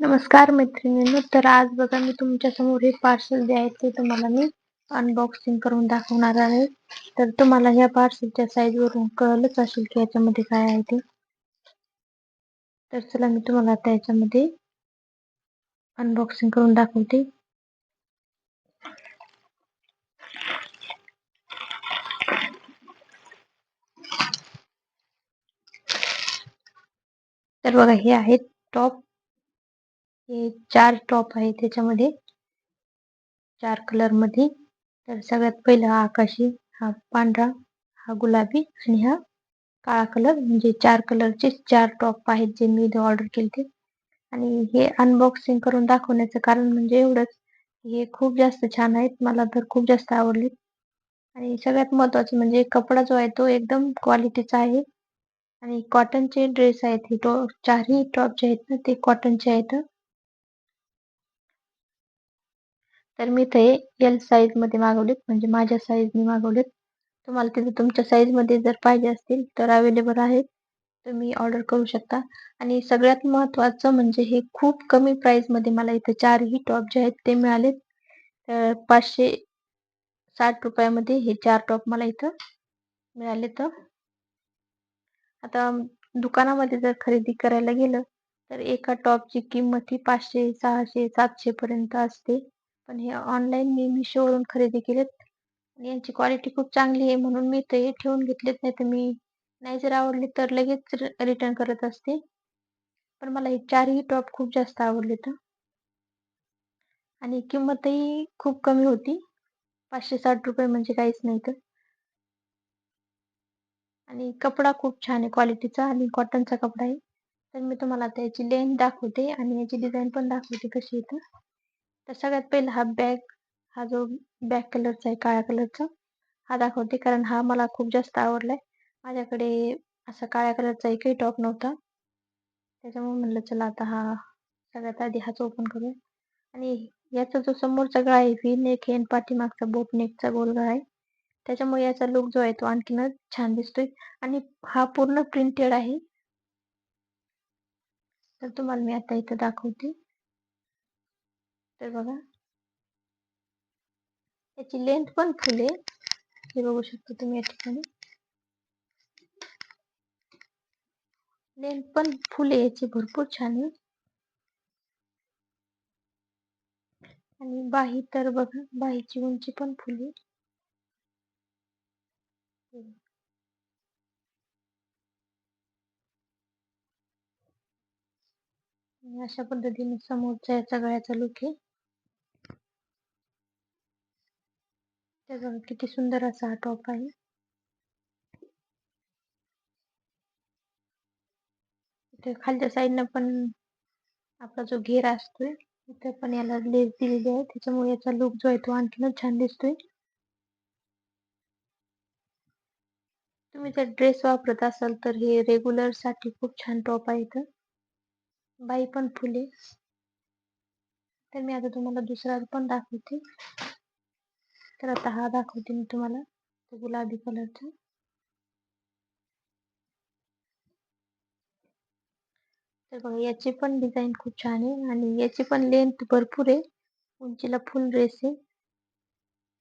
नमस्कार मैत्रिणींनो तर आज बघा मी तुमच्यासमोर हे पार्सल जे आहे ते तुम्हाला मी अनबॉक्सिंग करून दाखवणार आहे. तर तुम्हाला ह्या पार्सलच्या साईज वरून कळलंच असेल की याच्यामध्ये काय आहे ते. तर चला मी तुम्हाला आता याच्यामध्ये अनबॉक्सिंग करून दाखवते. तर बघा हे आहेत टॉप हे चार टॉप आहे त्याच्यामध्ये. चार कलरमध्ये. तर सगळ्यात पहिला हा आकाशी हा पांढरा हा गुलाबी आणि हा काळा कलर म्हणजे चार कलरचे चार टॉप आहेत जे मी ऑर्डर केले आणि हे अनबॉक्सिंग करून दाखवण्याचं कारण म्हणजे एवढंच हे खूप जास्त छान आहेत. मला तर खूप जास्त आवडले. आणि सगळ्यात महत्वाचं म्हणजे कपडा जो आहे तो एकदम क्वालिटीचा आहे. आणि कॉटनचे ड्रेस आहेत. हे चारही टॉप जे आहेत ना ते कॉटनचे आहेत. तर मी ते एल साईजमध्ये मागवलेत. म्हणजे माझ्या साईजने मागवलेत. तुम्हाला तिथे तुमच्या साईजमध्ये जर पाहिजे असतील तर अवेलेबल आहेत. तुम्ही ऑर्डर करू शकता. आणि सगळ्यात महत्वाचं म्हणजे हे खूप कमी प्राईजमध्ये मला इथे चारही टॉप जे आहेत ते मिळालेत. तर पाचशे साठ रुपयामध्ये हे चार टॉप मला इथं मिळाले तर. आता दुकानामध्ये जर खरेदी करायला गेलं तर एका टॉपची किंमत ही पाचशे सहाशे सातशे पर्यंत असते. पण हे ऑनलाईन मी मिशोवरून खरेदी केलेत. आणि यांची क्वालिटी खूप चांगली आहे म्हणून मी ते ठेवून घेतलेत. नाही तर मी नाही जर आवडले तर लगेच रिटर्न करत असते. पण मला हे चारही टॉप खूप जास्त आवडले तर आणि किंमतही खूप कमी होती. पाचशे साठ रुपये म्हणजे काहीच नाही तर. आणि कपडा खूप छान आहे क्वालिटीचा आणि कॉटनचा कपडा आहे. तर मी तुम्हाला त्याची लेंथ दाखवते आणि याची डिझाईन पण दाखवते कशी येतं तर सगळ्यात पहिला हा बॅग हा जो बॅक कलरचा आहे काळ्या कलरचा हा दाखवते. कारण हा मला खूप जास्त आवडलाय. माझ्याकडे असा काळ्या कलरचा एकही टॉप नव्हता. त्याच्यामुळे म्हणलं चला आता हा सगळ्यात आधी हाच ओपन करूया. आणि याचा जो समोरचा गळा आहे व्ही नेक हेन पाठीमागचा बोट नेकचा गोल गळा आहे. त्याच्यामुळे याचा लुक जो आहे तो आणखीनच छान दिसतोय. आणि हा पूर्ण प्रिंटेड आहे. तर तुम्हाला मी आता इथं दाखवते. तर बघा. याची लेंथ पण फुल आहे. हे बघू शकता तुम्ही या ठिकाणी. लेंथ पण फुल आहे याची भरपूर छान आहे. आणि बाही तर बघा बाहीची उंची पण फुल आहे. अशा पद्धतीने समोरचा या सगळ्याचा लुक आहे. बघा किती सुंदर असा हा टॉप आहे. इथे खालच्या साईडनं पण आपला जो घेर असतोय इथे पण याला लेस दिलेली आहे. त्याच्यामुळे याचा लुक जो आहे तो आणखीनच छान दिसतोय. तुम्ही जर ड्रेस वापरत असाल तर हे रेग्युलरसाठी खूप छान टॉप आहे इथं. बाई पण फुले. तर मी आता तुम्हाला दुसरा पण दाखवते. तर आता हा दाखवते मी तुम्हाला तो गुलाबी कलरचा. तर बघा याची पण डिझाईन खूप छान आहे आणि याची पण लेंथ भरपूर आहे. उंचीला फुल ड्रेस आहे.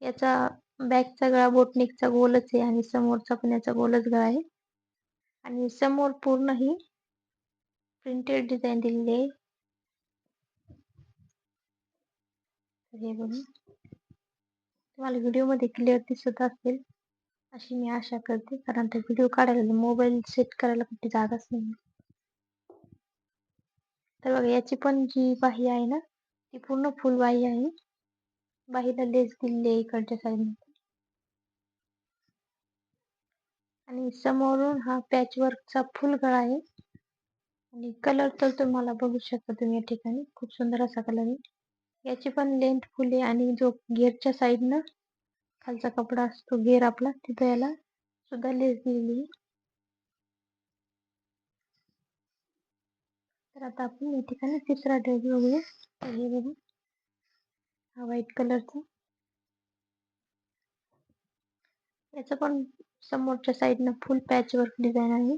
याचा बॅकचा गळा बोटनिकचा गोलच आहे आणि समोरचा पण याचा गोलच गळा आहे. आणि समोर पूर्ण ही प्रिंटेड डिझाईन दिलेली आहे. हे बघा. तुम्हाला व्हिडिओमध्ये क्लिअर दिसत असेल अशी मी आशा करते. कारण ते व्हिडिओ काढायला मोबाईल सेट करायला कुठे जागाच नाही तर बघा याची पण जी बाही आहे ना ती पूर्ण फुल बाही आहे. बाहीला लेस दिलेली आहे इकडच्या साईडने आणि समोरून हा पॅच वर्कचा फुल गळा आहे. आणि कलर तर तुम्हाला बघू शकता तुम्ही या ठिकाणी. खूप सुंदर असा कलर आहे. याची पण लेंथ फुल आहे आणि जो गेअरच्या साईडनं खालचा कपडा असतो गेअर आपला तिथं याला सुद्धा लेस दिलेली आहे. तर आता आपण या ठिकाणी तिसरा ड्रेस बघूया. तर हे बघू हा व्हाईट कलरचा याचं पण समोरच्या साईडनं फुल पॅच वर्क डिझाईन आहे.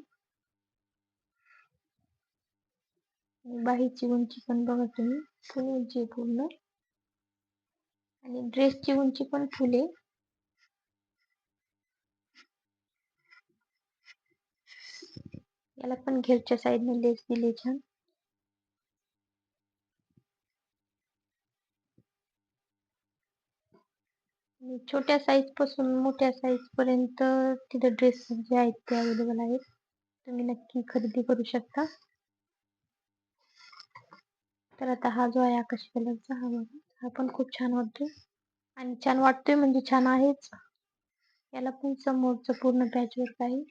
बाहीची उंची पण बघा तुम्ही. फुल उंची आहे पूर्ण आणि ड्रेसची उंची पण फुल. आहे याला पण घेरच्या साईडने लेस दिले छान. छोट्या साईजपासून मोठ्या साईज पर्यंत तिथे ड्रेस जे आहेत ते अवेलेबल आहेत. तुम्ही नक्की खरेदी करू शकता. तर आता हा जो आहे आकाशी कलरचा हा बघा. हा पण खूप छान वाटतोय. आणि छान वाटतोय म्हणजे छान आहेच. याला पण समोरचं पूर्ण पॅचवर्क आहे.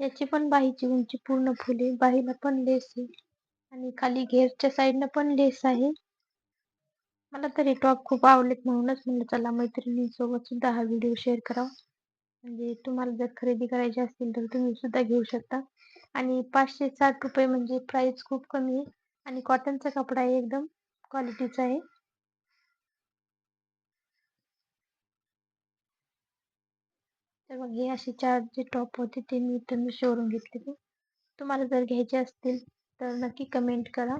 याची पण बाहीची उंची पूर्ण फुले बाहीला पण लेस आहे. आणि खाली घेरच्या साईडनं पण लेस आहे. मला तरी टॉप खूप आवडलेत म्हणूनच म्हणलं चला मैत्रिणींसोबत सुद्धा हा व्हिडिओ शेअर करावा. म्हणजे तुम्हाला जर खरेदी करायची असतील तर तुम्ही सुद्धा घेऊ शकता. आणि पाचशे साठ रुपये म्हणजे प्राइस खूप कमी आहे. आणि कॉटनचा कपडा आहे एकदम क्वालिटीचा आहे. तर मग हे असे चार जे टॉप होते ते मी इथून शोरूम घेतले तुम्हाला जर घ्यायचे असतील तर नक्की कमेंट करा.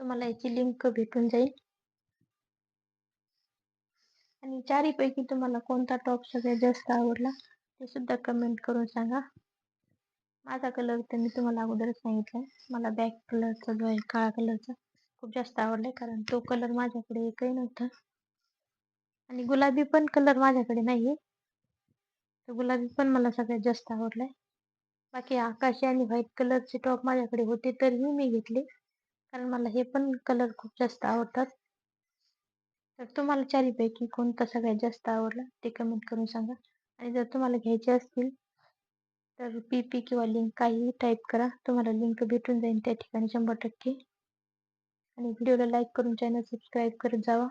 तुम्हाला याची लिंक भेटून जाईल. आणि चारीपैकी तुम्हाला कोणता टॉप सगळ्यात जास्त आवडला ते सुद्धा कमेंट करून सांगा. माझा कलर तर मी तुम्हाला अगोदरच सांगितलं मला बॅक कलरचा जो आहे काळा कलरचा खूप जास्त आवडलाय कारण तो कलर माझ्याकडे एकही नव्हता. आणि गुलाबी पण कलर माझ्याकडे नाहीये. तर गुलाबी पण मला सगळ्यात जास्त आवडलाय. बाकी आकाशी आणि व्हाईट कलरचे टॉप माझ्याकडे होते तरीही मी घेतले. कारण मला हे पण कलर खूप जास्त आवडतात. तर तुम्हाला चारीपैकी कोणता सगळ्यात जास्त आवडला ते कमेंट करून सांगा. आणि जर तुम्हाला घ्यायचे असतील तर पी पी किंवा लिंक काहीही टाईप करा. तुम्हाला लिंक भेटून जाईल त्या ठिकाणी शंभर टक्के. आणि व्हिडिओला लाईक करून चॅनल सबस्क्राईब करत जावा.